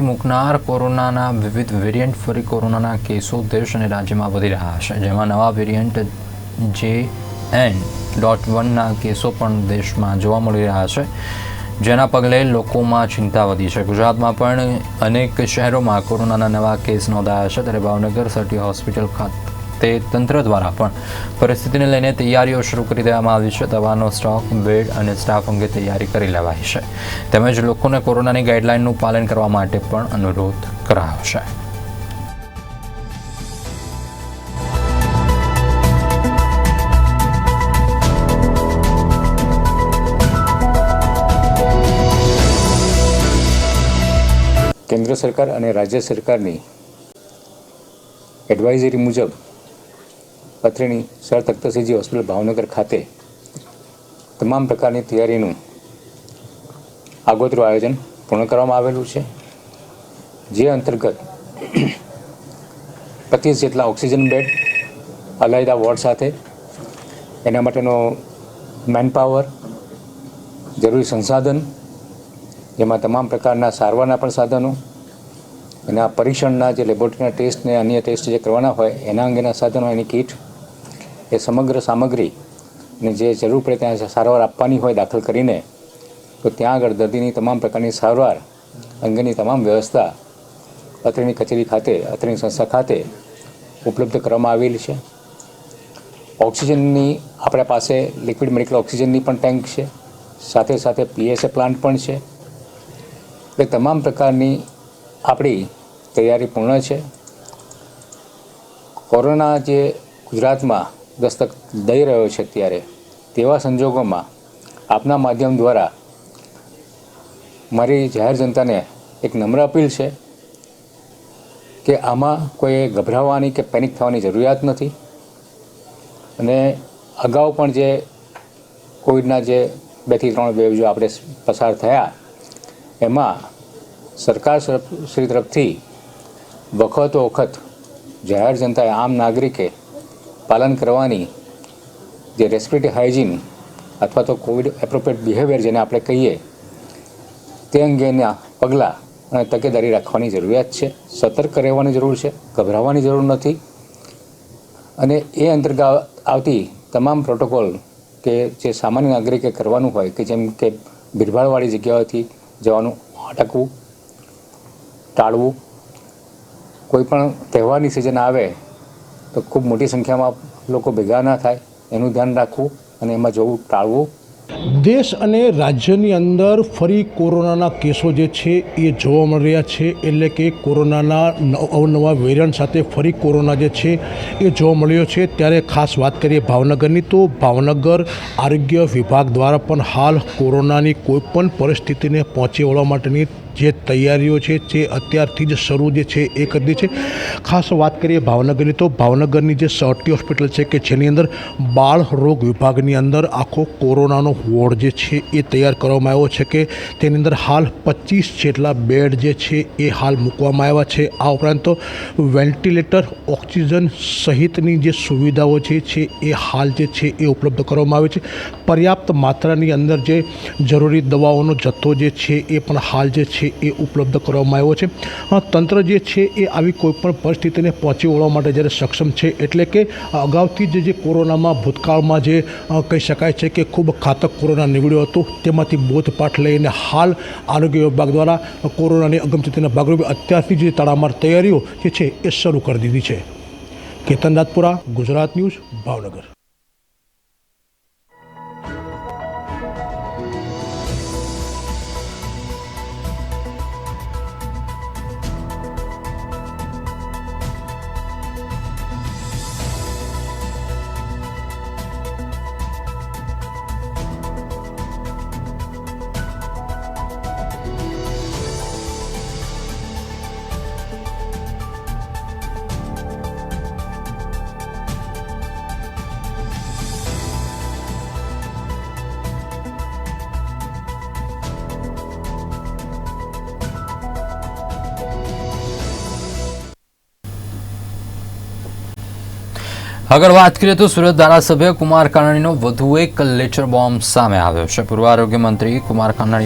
મૂકનાર કોરોનાના વિવિધ વેરિયન્ટ ફરી કોરોનાના કેસો દેશ અને રાજ્યમાં વધી રહ્યા છે જેમાં નવા વેરિયન્ટ જે એન ડોટ વનના કેસો પણ દેશમાં જોવા મળી રહ્યા છે જેના પગલે લોકોમાં ચિંતા વધી છે ગુજરાતમાં પણ અનેક શહેરોમાં કોરોનાના નવા કેસ નોંધાયા છે ત્યારે ભાવનગર સિટી હોસ્પિટલ ખાતે તંત્ર દ્વારા પણ પરિસ્થિતિને લઈને તૈયારીઓ શરૂ કરી દેવામાં આવી છે. દવાનો સ્ટોક, બેડ અને સ્ટાફ અંગે તૈયારી કરી લેવાઈ છે. તેમજ લોકોને કોરોનાની ગાઈડલાઇનનું પાલન કરવા માટે પણ અનુરોધ કરાયો છે. કેન્દ્ર સરકાર અને રાજ્ય સરકારની એડવાઇઝરી મુજબ અત્રેની સર તખ્તસિંહજી હોસ્પિટલ ભાવનગર ખાતે તમામ પ્રકારની તૈયારીનું આગોતરું આયોજન પૂર્ણ કરવામાં આવેલું છે. જે અંતર્ગત પચીસ જેટલા ઓક્સિજન બેડ, અલાયદા વોર્ડ સાથે, એના માટેનો મેનપાવર, જરૂરી સંસાધન, જેમાં તમામ પ્રકારના સારવારના પણ સાધનો આ પરીક્ષણના જે લેબોરેટરીના ટેસ્ટ ને અન્ય ટેસ્ટ જે કરવાના હોય, એના અંગેના સાધનો, એની કીટ એ સમગ્ર સામગ્રીને જે જરૂર પડે ત્યાં સારવાર આપવાની હોય દાખલ કરીને, તો ત્યાં આગળ દર્દીની તમામ પ્રકારની સારવાર અંગેની તમામ વ્યવસ્થા અત્રેની કચેરી ખાતે અત્રેની સંસ્થા ખાતે ઉપલબ્ધ કરવામાં આવેલી છે. ઓક્સિજનની આપણા પાસે લિક્વિડ મેડિકલ ઓક્સિજનની પણ ટેન્ક છે. સાથે સાથે પીએસએ પ્લાન્ટ પણ છે. એ તમામ પ્રકારની આપણી તૈયારી પૂર્ણ છે. કોરોના જે ગુજરાતમાં દસ્તક દઈ રહ્યો છે ત્યારે. તેવા સંજોગોમાં આપના માધ્યમ દ્વારા મારી જાહેર જનતાને એક નમ્ર અપીલ છે કે આમાં કોઈ ગભરાવાની કે પેનિક થવાની જરૂરિયાત નથી. અને અગાઉ પણ જે કોવિડના જે બેથી ત્રણ વેવ જો આપણે પસાર થયા, એમાં સરકાર શ્રી તરફથી વખતો વખત જાહેર જનતાએ આમ નાગરિકે પાલન કરવાની જે રેસ્પિરેટરી હાઇજીન અથવા તો કોવિડ એપ્રોપ્રિએટ બિહેવિયર જેને આપણે કહીએ, તે અંગેના પગલાં અને તકેદારી રાખવાની જરૂરિયાત છે. સતર્ક રહેવાની જરૂર છે, ગભરાવાની જરૂર નથી અને એ અંતર્ગત આવતી તમામ પ્રોટોકોલ કે જે સામાન્ય નાગરિકે કરવાનું હોય કે જેમ કે ભીડભાડવાળી જગ્યાઓથી જવાનું અટકવું ટાળવું, કોઈ પણ તહેવારની સિઝન આવે તો ખૂબ મોટી સંખ્યામાં લોકો ભેગા ના થાય. એનું ધ્યાન રાખવું અને એમાં જવું, ટાળવું. દેશ અને રાજ્યની અંદર ફરી કોરોનાના કેસો જે છે એ જોવા મળી રહ્યા છે. એટલે કે કોરોનાના નવ- અવનવા વેરિયન્ટ સાથે ફરી કોરોના જે છે એ જોવા મળ્યો છે. ત્યારે ખાસ વાત કરીએ ભાવનગરની તો ભાવનગર આરોગ્ય વિભાગ દ્વારા પણ હાલ કોરોનાની કોઈપણ પરિસ્થિતિને પહોંચી વળવા માટેની જે તૈયારીઓ છે જે અત્યારથી જ શરૂ જે છે એ કરી છે. ખાસ વાત કરીએ ભાવનગરની તો ભાવનગરની જે સર્ટી હોસ્પિટલ છે કે જેની અંદર બાળ રોગ વિભાગની અંદર આખો કોરોનાનો વોર્ડ જે છે એ તૈયાર કરવામાં આવ્યો છે કે તેની અંદર હાલ પચીસ જેટલા બેડ જે છે એ હાલ મૂકવામાં આવ્યા છે. આ ઉપરાંત વેન્ટિલેટર, ઓક્સિજન સહિતની જે સુવિધાઓ જે છે એ હાલ જે છે એ ઉપલબ્ધ કરવામાં આવે છે. પર્યાપ્ત માત્રાની અંદર જે જરૂરી દવાઓનો જથ્થો જે છે એ પણ હાલ જે છે એ ઉપલબ્ધ કરવામાં આવ્યો છે. તંત્ર જે છે એ આવી કોઈપણ પરિસ્થિતિને પહોંચી વળવા માટે જ્યારે સક્ષમ છે, એટલે કે અગાઉથી જ કોરોનામાં ભૂતકાળમાં જે કહી શકાય છે કે ખૂબ કોરોના નીવડ્યો હતો. તેમાંથી બોધપાઠ લઈને હાલ આરોગ્ય વિભાગ દ્વારા કોરોનાની અગમચેતીના ભાગરૂપે અત્યારથી જે તડામાર તૈયારીઓ જે છે એ શરૂ કરી દીધી છે. કેતન રાજપુરા ગુજરાત ન્યૂઝ, ભાવનગર. આગળ વાત કરીએ તો સુરત ધારાસભ્ય કુમાર કાનાણીનો વધુ એક લેચર બોમ્બ સામે આવ્યો છે. પૂર્વ આરોગ્ય મંત્રી કુમાર કાનાણી